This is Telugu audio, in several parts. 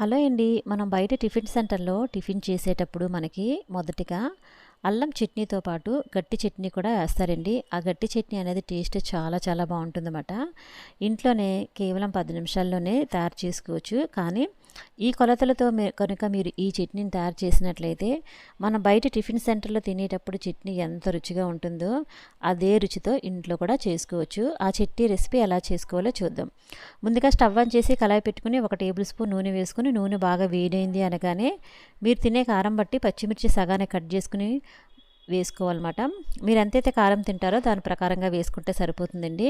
హలో అండి. మనం బయట టిఫిన్ సెంటర్లో టిఫిన్ చేసేటప్పుడు మనకి మొదటిగా అల్లం చట్నీతో పాటు గట్టి చట్నీ కూడా వేస్తారండి. ఆ గట్టి చట్నీ అనేది టేస్ట్ చాలా చాలా బాగుంటుందన్నమాట. ఇంట్లోనే కేవలం పది నిమిషాల్లోనే తయారు చేసుకోవచ్చు. కానీ ఈ కొలతలతో కనుక మీరు ఈ చట్నీని తయారు చేసినట్లయితే మనం బయట టిఫిన్ సెంటర్లో తినేటప్పుడు చట్నీ ఎంత రుచిగా ఉంటుందో అదే రుచితో ఇంట్లో కూడా చేసుకోవచ్చు. ఆ చట్నీ రెసిపీ ఎలా చేసుకోవాలో చూద్దాం. ముందుగా స్టవ్ ఆన్ చేసి కళాయి పెట్టుకుని ఒక టేబుల్ స్పూన్ నూనె వేసుకుని నూనె బాగా వేడైంది అనగానే మీరు తినే కారం బట్టి పచ్చిమిర్చి సగానే కట్ చేసుకుని వేసుకోవాలన్నమాట. మీరు ఎంతైతే కారం తింటారో దాని ప్రకారంగా వేసుకుంటే సరిపోతుందండి.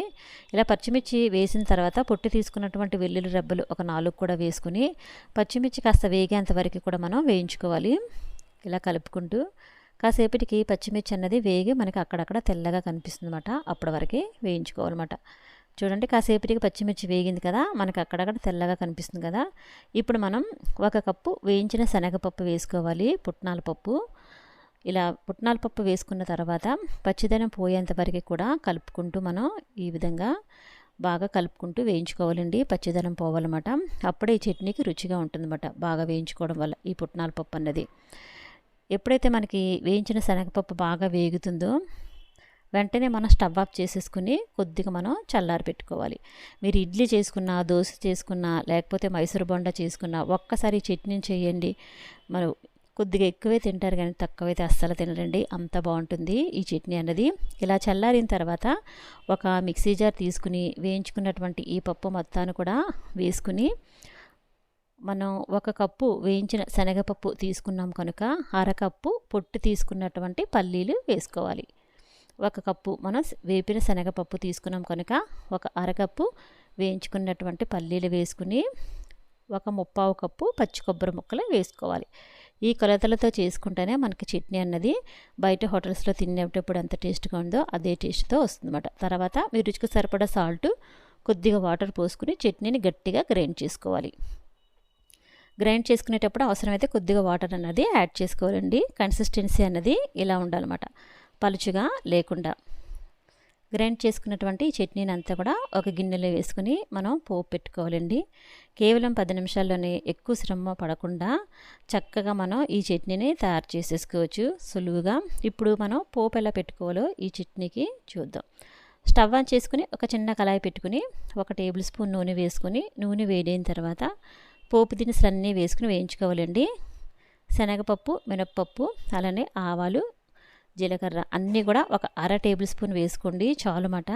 ఇలా పచ్చిమిర్చి వేసిన తర్వాత పొట్టి తీసుకున్నటువంటి వెల్లుల్లి రబ్బలు ఒక నాలుగు కూడా వేసుకుని పచ్చిమిర్చి కాస్త వేగేంత వరకు కూడా మనం వేయించుకోవాలి. ఇలా కలుపుకుంటూ కాసేపటికి పచ్చిమిర్చి అన్నది వేగి మనకి అక్కడక్కడ తెల్లగా కనిపిస్తుంది అనమాట అప్పటి వరకు వేయించుకోవాలన్నమాట. చూడండి కాసేపటికి పచ్చిమిర్చి వేగింది కదా మనకి అక్కడక్కడ తెల్లగా కనిపిస్తుంది కదా. ఇప్పుడు మనం ఒక కప్పు వేయించిన శనగపప్పు వేసుకోవాలి పుట్నాల పప్పు. ఇలా పుట్నాల పప్పు వేసుకున్న తర్వాత పచ్చిదనం పోయేంత వరకు కూడా కలుపుకుంటూ మనం ఈ విధంగా బాగా కలుపుకుంటూ వేయించుకోవాలండి. పచ్చిదనం పోవాలన్నమాట. అప్పుడే ఈ చట్నీకి రుచిగా ఉంటుందన్నమాట. బాగా వేయించుకోవడం వల్ల ఈ పుట్నాల పప్పు అన్నది. ఎప్పుడైతే మనకి వేయించిన శనగపప్పు బాగా వేగుతుందో వెంటనే మనం స్టవ్ ఆఫ్ చేసేసుకుని కొద్దిగా మనం చల్లారి పెట్టుకోవాలి. మీరు ఇడ్లీ చేసుకున్నా దోశ చేసుకున్నా లేకపోతే మైసూర్ బొండ చేసుకున్నా ఒక్కసారి చట్నీ చేయండి. మరి కొద్దిగా ఎక్కువే తింటారు కానీ తక్కువైతే అస్సలు తినరండి. అంత బాగుంటుంది ఈ చట్నీ అన్నది. ఇలా చల్లారిన తర్వాత ఒక మిక్సీ జార్ తీసుకుని వేయించుకున్నటువంటి ఈ పప్పు మొత్తాన్ని కూడా వేసుకుని మనం ఒక కప్పు వేయించిన శనగపప్పు తీసుకున్నాం కనుక అరకప్పు పొట్టు తీసుకున్నటువంటి పల్లీలు వేసుకోవాలి. ఒక కప్పు మనం వేపిన శనగపప్పు తీసుకున్నాం కనుక ఒక అరకప్పు వేయించుకున్నటువంటి పల్లీలు వేసుకుని ఒక ముప్పావు కప్పు పచ్చి కొబ్బరి ముక్కలు వేసుకోవాలి. ఈ కొలతలతో చేసుకుంటేనే మనకి చట్నీ అన్నది బయట హోటల్స్లో తినేటప్పుడు ఎంత టేస్ట్గా ఉందో అదే టేస్ట్తో వస్తుందన్నమాట. తర్వాత మీ రుచికి సరిపడా సాల్ట్ కొద్దిగా వాటర్ పోసుకుని చట్నీని గట్టిగా గ్రైండ్ చేసుకోవాలి. గ్రైండ్ చేసుకునేటప్పుడు అవసరమైతే కొద్దిగా వాటర్ అన్నది యాడ్ చేసుకోవాలండి. కన్సిస్టెన్సీ అన్నది ఇలా ఉండాలన్నమాట. పలుచుగా లేకుండా. గ్రైండ్ చేసుకున్నటువంటి చట్నీని అంతా కూడా ఒక గిన్నెలో వేసుకుని మనం పోపు పెట్టుకోవాలండి. కేవలం పది నిమిషాల్లోనే ఎక్కువ శ్రమ పడకుండా చక్కగా మనం ఈ చట్నీని తయారు చేసేసుకోవచ్చు. సులువుగా ఇప్పుడు మనం పోపు ఎలా పెట్టుకోవాలో ఈ చట్నీకి చూద్దాం. స్టవ్ ఆన్ చేసుకుని ఒక చిన్న కళాయి పెట్టుకుని ఒక టేబుల్ స్పూన్ నూనె వేసుకుని నూనె వేడైన తర్వాత పోపు దినుసులన్నీ వేసుకుని వేయించుకోవాలండి. శనగపప్పు మినప్పప్పు అలానే ఆవాలు జీలకర్ర అన్నీ కూడా ఒక అర టేబుల్ స్పూన్ వేసుకోండి చాలుమాట.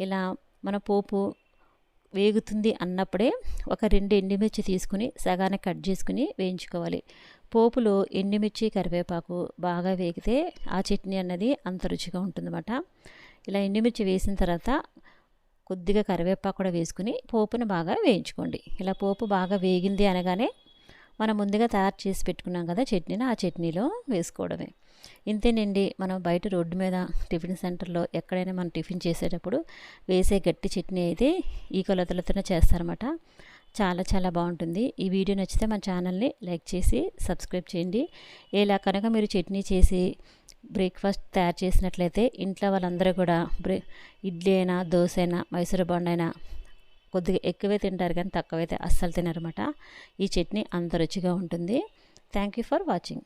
ఇలా మన పోపు వేగుతుంది అన్నప్పుడే ఒక రెండు ఎండుమిర్చి తీసుకుని సగానే కట్ చేసుకుని వేయించుకోవాలి. పోపులో ఎండుమిర్చి కరివేపాకు బాగా వేగితే ఆ చట్నీ అన్నది అంత రుచిగా ఉంటుందన్నమాట. ఇలా ఎండుమిర్చి వేసిన తర్వాత కొద్దిగా కరివేపాకు కూడా వేసుకుని పోపును బాగా వేయించుకోండి. ఇలా పోపు బాగా వేగింది అనగానే మనం ముందుగా తయారు చేసి పెట్టుకున్నాం కదా చట్నీని ఆ చట్నీలో వేసుకోవడమే. ఇంతేనండి మనం బయట రోడ్డు మీద టిఫిన్ సెంటర్లో ఎక్కడైనా మనం టిఫిన్ చేసేటప్పుడు వేసే గట్టి చట్నీ అయితే ఈ కొలతలతోనే చేస్తారన్నమాట. చాలా చాలా బాగుంటుంది. ఈ వీడియో నచ్చితే మన ఛానల్ని లైక్ చేసి సబ్స్క్రైబ్ చేయండి. ఇలా కనుక మీరు చట్నీ చేసి బ్రేక్ఫాస్ట్ తయారు చేసినట్లయితే ఇంట్లో వాళ్ళందరూ కూడా బ్రే ఇడ్లీ అయినా దోశ అయినా మైసూరు బండ్ అయినా కొద్దిగా ఎక్కువే తింటారు కానీ తక్కువైతే అస్సలు తినరమాట ఈ చట్నీ అంత రుచిగా ఉంటుంది. Thank you for watching